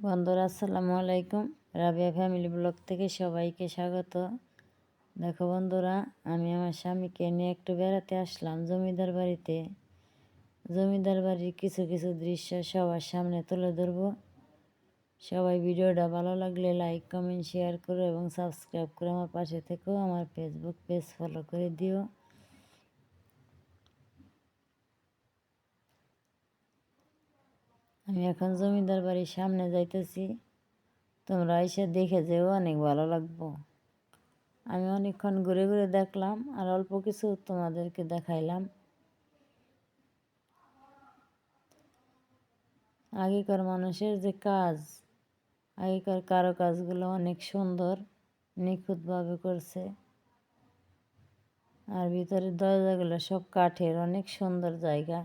বন্ধুরা, আসসালামু আলাইকুম। রাবিয়া ফ্যামিলি ব্লগ থেকে সবাইকে স্বাগত। দেখো বন্ধুরা, আমি আমার স্বামীকে নিয়ে একটু বেড়াতে আসলাম জমিদার বাড়িতে। জমিদার বাড়ির কিছু কিছু দৃশ্য সবার সামনে তুলে ধরবো। সবাই ভিডিওটা ভালো লাগলে লাইক কমেন্ট শেয়ার করো এবং সাবস্ক্রাইব করে আমার পাশে থেকেও আমার ফেসবুক পেজ ফলো করে দিও। আমি এখন জমিদার বাড়ির সামনে যাইতেছি। তোমরা এসে দেখে যেও, অনেক ভালো লাগবো। আমি অনেকক্ষণ ঘুরে ঘুরে দেখলাম আর অল্প কিছু তোমাদেরকে দেখাইলাম। আগেকার মানুষের যে কাজ, আগেকার কারও কাজগুলো অনেক সুন্দর, নিখুঁতভাবে করছে। আর ভিতরের দরজাগুলো সব কাঠের, অনেক সুন্দর জায়গা।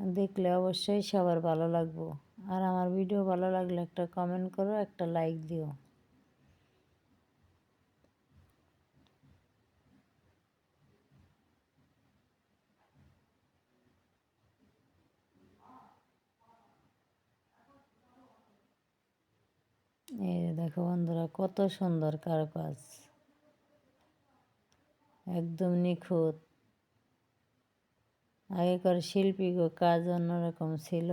দেখলে অবশ্যই সবার ভালো লাগবো। আর আমার ভিডিও ভালো লাগলে একটা কমেন্ট করো, একটা লাইক দিও। এই দেখো বন্ধুরা, কত সুন্দর কারুকাজ একদম নিখুঁত। আগেকার শিল্পীগো কাজ অন্যরকম ছিল।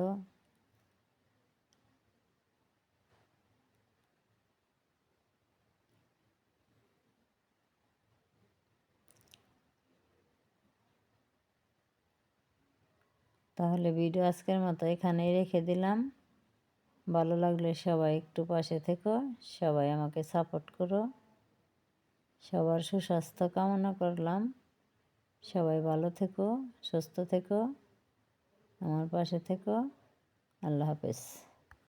তাহলে ভিডিও আজকের মতো এখানেই রেখে দিলাম। ভালো লাগলে সবাই একটু পাশে থেকো, সবাই আমাকে সাপোর্ট করো। সবার সুস্বাস্থ্য কামনা করলাম। সবাই ভালো থেকো সুস্থ থেকো আমার পাশে থেকো আল্লাহ হাফেজ।